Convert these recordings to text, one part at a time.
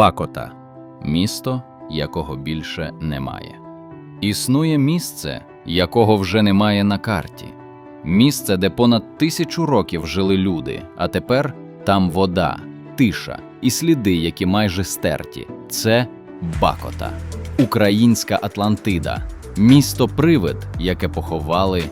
Бакота місто, якого більше немає. Існує місце, якого вже немає на карті. Місце, де понад тисячу років жили люди, а тепер там вода, тиша і сліди, які майже стерті. Це Бакота, українська Атлантида, місто привид, яке поховали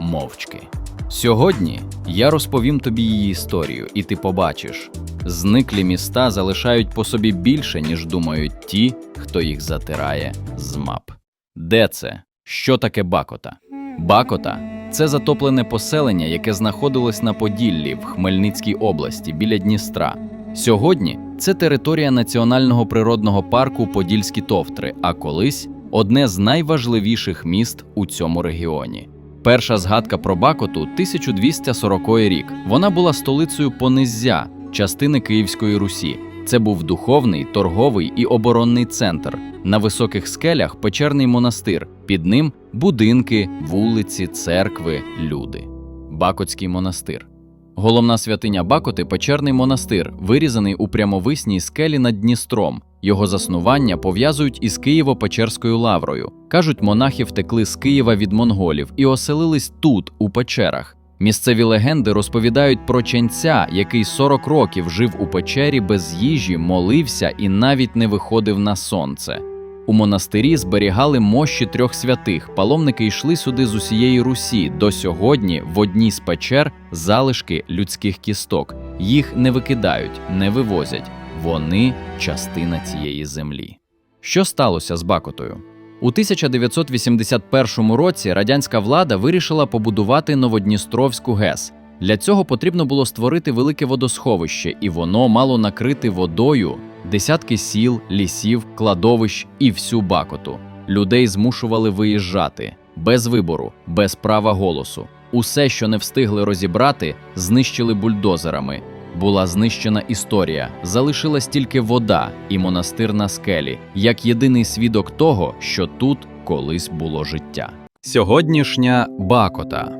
мовчки. Сьогодні я розповім тобі її історію, і ти побачиш, зниклі міста залишають по собі більше, ніж думають ті, хто їх затирає з мап. Де це? Що таке Бакота? Бакота це затоплене поселення, яке знаходилось на Поділлі в Хмельницькій області біля Дністра. Сьогодні це територія національного природного парку Подільські Товтри, а колись одне з найважливіших міст у цьому регіоні. Перша згадка про Бакоту 1240 рік. Вона була столицею Пониззя, частини Київської Русі. Це був духовний, торговий і оборонний центр. На високих скелях печерний монастир. Під ним будинки, вулиці, церкви, люди. Бакотський монастир. Головна святиня Бакоти печерний монастир, вирізаний у прямовисній скелі над Дністром. Його заснування пов'язують із Києво-Печерською лаврою. Кажуть, монахи втекли з Києва від монголів і оселились тут, у печерах. Місцеві легенди розповідають про ченця, який 40 років жив у печері без їжі, молився і навіть не виходив на сонце. У монастирі зберігали мощі трьох святих. Паломники йшли сюди з усієї Русі. До сьогодні в одній з печер залишки людських кісток. Їх не викидають, не вивозять. Вони частина цієї землі. Що сталося з Бакотою? У 1981 році радянська влада вирішила побудувати Новодністровську ГЕС. Для цього потрібно було створити велике водосховище, і воно мало накрити водою десятки сіл, лісів, кладовищ і всю Бакоту. Людей змушували виїжджати без вибору, без права голосу. Усе, що не встигли розібрати, знищили бульдозерами. Була знищена історія, залишилась тільки вода і монастир на скелі, як єдиний свідок того, що тут колись було життя. Сьогоднішня Бакота.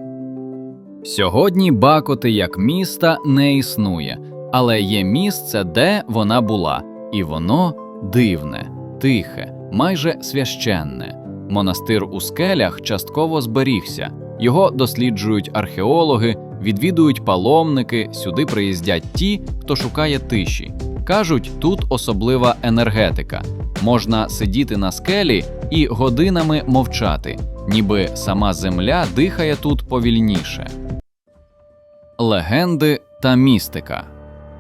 Сьогодні Бакоти як міста не існує, але є місце, де вона була, і воно дивне, тихе, майже священне. Монастир у скелях частково зберігся. Його досліджують археологи, відвідують паломники, сюди приїздять ті, хто шукає тиші. Кажуть, тут особлива енергетика. Можна сидіти на скелі і годинами мовчати, ніби сама земля дихає тут повільніше. Легенди та містика.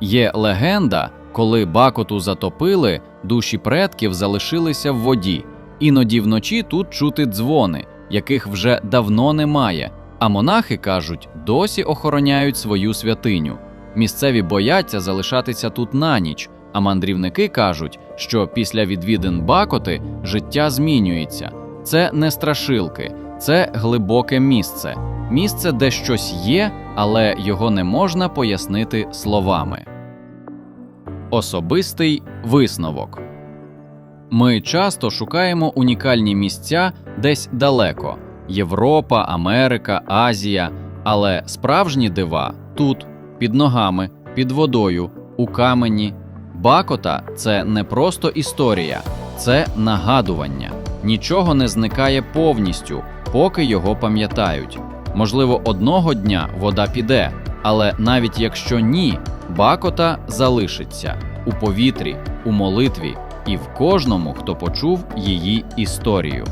Є легенда, коли Бакоту затопили, душі предків залишилися в воді. Іноді вночі тут чути дзвони, яких вже давно немає. А монахи кажуть, досі охороняють свою святиню. Місцеві бояться залишатися тут на ніч, а мандрівники кажуть, що після відвідин Бакоти життя змінюється. Це не страшилки, це глибоке місце, місце, де щось є, але його не можна пояснити словами. Особистий висновок. Ми часто шукаємо унікальні місця десь далеко Європа, Америка, Азія. Але справжні дива тут, під ногами, під водою, у камені. Бакота це не просто історія, це нагадування. Нічого не зникає повністю, поки його пам'ятають. Можливо, одного дня вода піде, але навіть якщо ні, Бакота залишиться у повітрі, у молитві і в кожному, хто почув її історію.